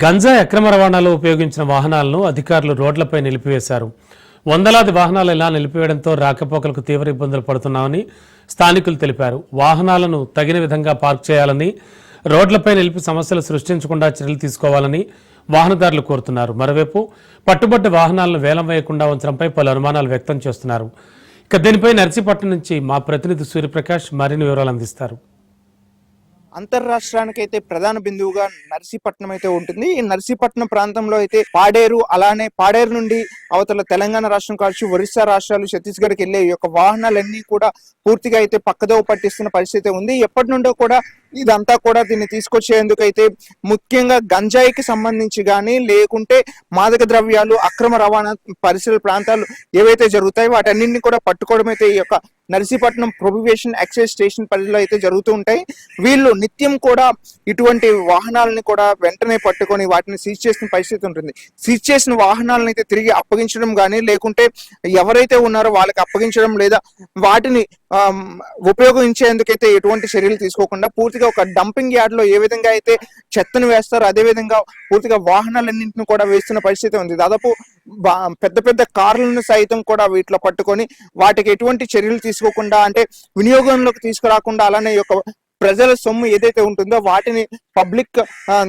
గంజాయి అక్రమ రవాణాలో ఉపయోగించిన వాహనాలను అధికారులు రోడ్లపై నిలిపివేశారు. వందలాది వాహనాలు ఇలా నిలిపివేయడంతో రాకపోకలకు తీవ్ర ఇబ్బందులు పడుతున్నామని స్థానికులు తెలిపారు. వాహనాలను తగిన విధంగా పార్క్ చేయాలని రోడ్లపై నిలిపి సమస్యలు సృష్టించకుండా చర్యలు తీసుకోవాలని వాహనదారులు కోరుతున్నారు. మరోవైపు పట్టుబట్టి వాహనాలను వేలం వేయకుండా ఉంచడంపై పలు అనుమానాలు వ్యక్తం చేస్తున్నారు. ఇక దీనిపై నర్సీపట్నం నుంచి మా ప్రతినిధి సూర్యప్రకాష్ మరిన్ని వివరాలు అందిస్తారు. అంతర్రాష్ట్రానికి అయితే ప్రధాన బిందువుగా నర్సీపట్నం అయితే ఉంటుంది. ఈ నర్సీపట్నం ప్రాంతంలో అయితే పాడేరు అలానే పాడేరు నుండి అవతల తెలంగాణ రాష్ట్రం కావచ్చు ఒరిస్సా రాష్ట్రాలు ఛత్తీస్గఢ్కి వెళ్ళే ఈ యొక్క వాహనాలన్నీ కూడా పూర్తిగా అయితే పక్కదోవ పట్టిస్తున్న పరిస్థితి ఉంది. ఎప్పటి నుండో కూడా ఇదంతా కూడా దీన్ని తీసుకొచ్చేందుకు అయితే ముఖ్యంగా గంజాయికి సంబంధించి కానీ లేకుంటే మాదక ద్రవ్యాలు అక్రమ రవాణా పరిసర ప్రాంతాలు ఏవైతే జరుగుతాయో వాటన్నింటినీ కూడా పట్టుకోవడం అయితే ఈ యొక్క నర్సీపట్నం ప్రొబివేషన్ ఎక్సైజ్ స్టేషన్ పరిధిలో అయితే జరుగుతూ ఉంటాయి. వీళ్ళు నిత్యం కూడా ఇటువంటి వాహనాలని కూడా వెంటనే పట్టుకొని వాటిని సీజ్ చేసిన పరిస్థితి ఉంటుంది. సీజ్ చేసిన వాహనాలను అయితే తిరిగి అప్పగించడం కానీ లేకుంటే ఎవరైతే ఉన్నారో వాళ్ళకి అప్పగించడం లేదా వాటిని ఉపయోగించేందుకైతే ఎటువంటి చర్యలు తీసుకోకుండా పూర్తిగా ఒక డంపింగ్ యార్డ్లో ఏ విధంగా అయితే చెత్తను వేస్తారో అదే విధంగా పూర్తిగా వాహనాలన్నింటిని కూడా వేస్తున్న పరిస్థితి ఉంది. దాదాపు పెద్ద పెద్ద కార్లను సైతం కూడా వీటిలో పట్టుకొని వాటికి ఎటువంటి చర్యలు తీసుకోకుండా అంటే వినియోగంలోకి తీసుకురాకుండా అలానే యొక్క ప్రజల సొమ్ము ఏదైతే ఉంటుందో వాటిని పబ్లిక్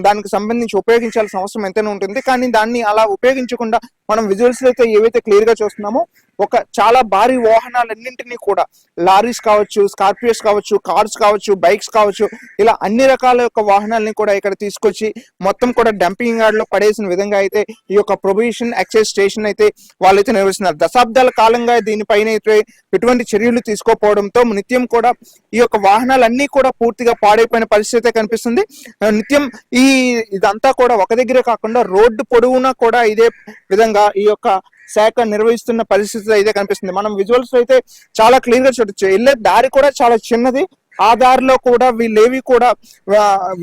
దానికి సంబంధించి ఉపయోగించాల్సిన అవసరం ఎంతైనా ఉంటుంది. కానీ దాన్ని అలా ఉపయోగించకుండా మనం విజువల్స్ అయితే ఏవైతే క్లియర్గా చూస్తున్నామో ఒక చాలా భారీ వాహనాలన్నింటినీ కూడా. లారీస్ కావచ్చు స్కార్పియోస్ కావచ్చు కార్స్ కావచ్చు బైక్స్ కావచ్చు ఇలా అన్ని రకాల యొక్క వాహనాలని కూడా ఇక్కడ తీసుకొచ్చి మొత్తం కూడా డంపింగ్ యార్డ్లో పడేసిన విధంగా అయితే ఈ యొక్క ప్రొబిషన్ ఎక్సైజ్ స్టేషన్ అయితే వాళ్ళైతే నిర్వహిస్తున్నారు. దశాబ్దాల కాలంగా దీనిపైన అయితే ఎటువంటి చర్యలు తీసుకోకపోవడంతో నిత్యం కూడా ఈ యొక్క వాహనాలన్నీ కూడా పూర్తిగా పాడైపోయిన పరిస్థితి అయితే కనిపిస్తుంది. నిత్యం ఈ ఇదంతా కూడా ఒక దగ్గరే కాకుండా రోడ్డు పొడవునా కూడా ఇదే విధంగా ఈ యొక్క శాఖ నిర్వహిస్తున్న పరిస్థితి అయితే కనిపిస్తుంది. మనం విజువల్స్ అయితే చాలా క్లియర్గా చూడొచ్చు. వెళ్ళే దారి కూడా చాలా చిన్నది. ఆ దారిలో కూడా వీళ్ళేవి కూడా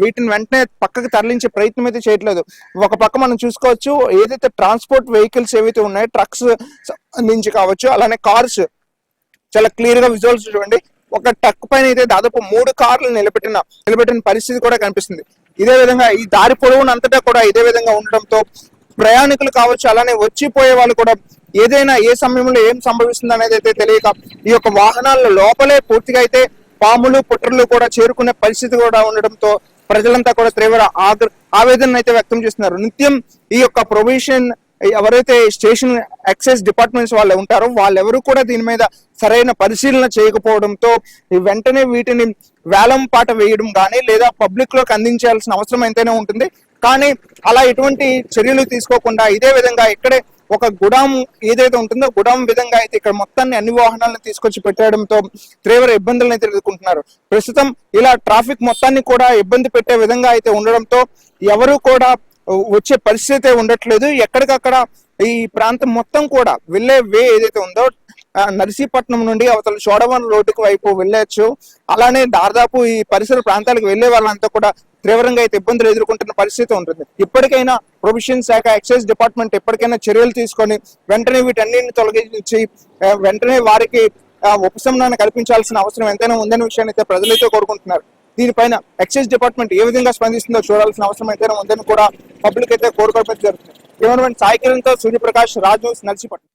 వీటిని వెంటనే పక్కకు తరలించే ప్రయత్నం అయితే చేయట్లేదు. ఒక పక్క మనం చూసుకోవచ్చు ఏదైతే ట్రాన్స్పోర్ట్ వెహికల్స్ ఏవైతే ఉన్నాయో ట్రక్స్ నుంచి కావచ్చు అలానే కార్స్ చాలా క్లియర్గా విజువల్స్ చూడండి. ఒక ట్రక్ పైన అయితే దాదాపు మూడు కార్లు నిలబెట్టిన నిలబెట్టిన పరిస్థితి కూడా కనిపిస్తుంది. ఇదే విధంగా ఈ దారి పొడవునంతటా కూడా ఇదే విధంగా ఉండడంతో ప్రయాణికులు కావచ్చు అలానే వచ్చిపోయే వాళ్ళు కూడా ఏదైనా ఏ సమయంలో ఏం సంభవిస్తుంది అనేది అయితే తెలియక ఈ యొక్క వాహనాల లోపలే పూర్తిగా అయితే పాములు పుట్రలు కూడా చేరుకునే పరిస్థితి కూడా ఉండడంతో ప్రజలంతా కూడా తీవ్ర ఆగ్ర ఆవేదన అయితే వ్యక్తం చేస్తున్నారు. నిత్యం ఈ యొక్క ప్రొవిషన్ ఎవరైతే స్టేషన్ ఎక్సైజ్ డిపార్ట్మెంట్స్ వాళ్ళు ఉంటారో వాళ్ళెవరు కూడా దీని మీద సరైన పరిశీలన చేయకపోవడంతో వెంటనే వీటిని వేలం పాట వేయడం కానీ లేదా పబ్లిక్లోకి అందించాల్సిన అవసరం ఎంతైనా ఉంటుంది. కానీ అలా ఎటువంటి చర్యలు తీసుకోకుండా ఇదే విధంగా ఇక్కడే ఒక గుడాం ఏదైతే ఉంటుందో గుడాం విధంగా అయితే ఇక్కడ మొత్తాన్ని అన్ని వాహనాలను తీసుకొచ్చి పెట్టడంతో తీవ్ర ఇబ్బందులను అయితే ఎదుర్కొంటున్నారు. ప్రస్తుతం ఇలా ట్రాఫిక్ మొత్తాన్ని కూడా ఇబ్బంది పెట్టే విధంగా అయితే ఉండడంతో ఎవరు కూడా వచ్చే పరిస్థితి ఉండట్లేదు. ఎక్కడికక్కడ ఈ ప్రాంతం మొత్తం కూడా వెళ్ళే వే ఏదైతే ఉందో నర్సీపట్నం నుండి అవతల చోడవరం రోడ్డుకు వైపు వెళ్ళొచ్చు. అలానే దాదాపు ఈ పరిసర ప్రాంతాలకు వెళ్ళే వాళ్ళంతా కూడా తీవ్రంగా అయితే ఇబ్బందులు ఎదుర్కొంటున్న పరిస్థితి ఉంటుంది. ఇప్పటికైనా ప్రొవిషన్ శాఖ ఎక్సైజ్ డిపార్ట్మెంట్ ఎప్పటికైనా చర్యలు తీసుకొని వెంటనే వీటన్నిటిని తొలగించి వెంటనే వారికి ఉపశమనాన్ని కల్పించాల్సిన అవసరం ఎంతైనా ఉందనే విషయాన్ని అయితే ప్రజలైతే కోరుకుంటున్నారు. దీనిపైన ఎక్సైజ్ డిపార్ట్మెంట్ ఏ విధంగా స్పందిస్తుందో చూడాల్సిన అవసరం అయితే ఉందని కూడా పబ్లిక్ అయితే కోరుకోవడం జరుగుతుంది. కెమెరామెన్ సాయి కిరణ్ సూర్యప్రకాష్ రాజు నర్సీపట్నం.